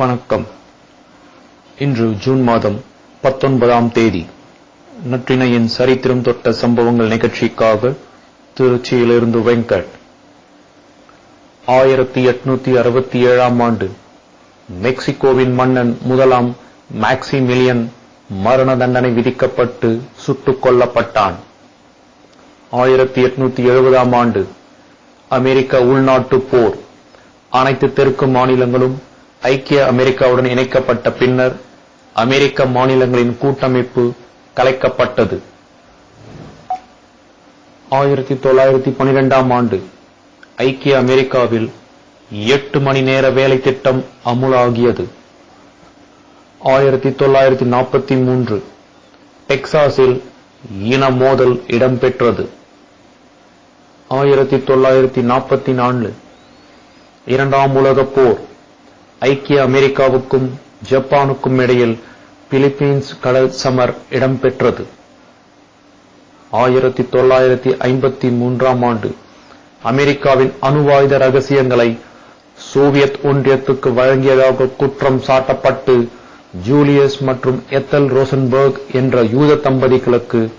வணக்கம். இன்று ஜூன் மாதம் பத்தொன்பதாம் தேதி. நற்றினையின் சரித்திரம் தொட்ட சம்பவங்கள் நிகழ்ச்சிக்காக திருச்சியிலிருந்து வெங்கட். ஆயிரத்தி எட்நூத்தி அறுபத்தி ஏழாம் ஆண்டு மெக்சிகோவின் மன்னன் முதலாம் மேக்சிமிலியன் மரண தண்டனை விதிக்கப்பட்டு சுட்டுக் கொல்லப்பட்டான். ஆயிரத்தி எட்நூத்தி எழுபதாம் ஆண்டு அமெரிக்க உள்நாட்டு போர் அனைத்து தெற்கு மாநிலங்களும் ஐக்கிய அமெரிக்காவுடன் இணைக்கப்பட்ட பின்னர் அமெரிக்க மாநிலங்களின் கூட்டமைப்பு கலைக்கப்பட்டது. ஆயிரத்தி தொள்ளாயிரத்தி பனிரெண்டாம் ஆண்டு ஐக்கிய அமெரிக்காவில் எட்டு மணி நேர வேலை திட்டம் அமுலாகியது. ஆயிரத்தி தொள்ளாயிரத்தி நாற்பத்தி மூன்று டெக்சாஸில் இன மோதல் இடம்பெற்றது. ஆயிரத்தி தொள்ளாயிரத்தி நாற்பத்தி நான்கு இரண்டாம் உலகப் போர் ஐக்கிய அமெரிக்காவுக்கும் ஜப்பானுக்கும் இடையில் பிலிப்பீன்ஸ் கடல் சமர் இடம்பெற்றது. ஆயிரத்தி தொள்ளாயிரத்தி ஐம்பத்தி மூன்றாம் ஆண்டு அமெரிக்காவின் அணுவாயுத ரகசியங்களை சோவியத் ஒன்றியத்துக்கு வழங்கியதாக குற்றம் சாட்டப்பட்டு ஜூலியஸ் மற்றும் எத்தல் ரோசன்பர்க் என்ற யூத தம்பதிகளுக்கு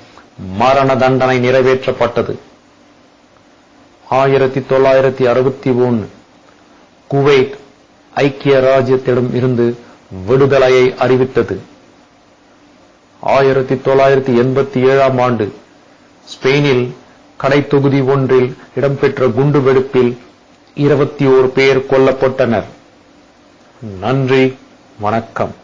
மரண தண்டனை நிறைவேற்றப்பட்டது. ஆயிரத்தி தொள்ளாயிரத்தி அறுபத்தி ஒன்று குவைத் ஐக்கிய ராஜ்யத்திடம் இருந்து விடுதலையை அறிவித்தது. ஆயிரத்தி தொள்ளாயிரத்தி எண்பத்தி ஏழாம் ஆண்டு ஸ்பெயினில் கடைத்தொகுதி ஒன்றில் இடம்பெற்ற குண்டுவெடிப்பில் இருபத்தி ஓர் பேர் கொல்லப்பட்டனர். நன்றி வணக்கம்.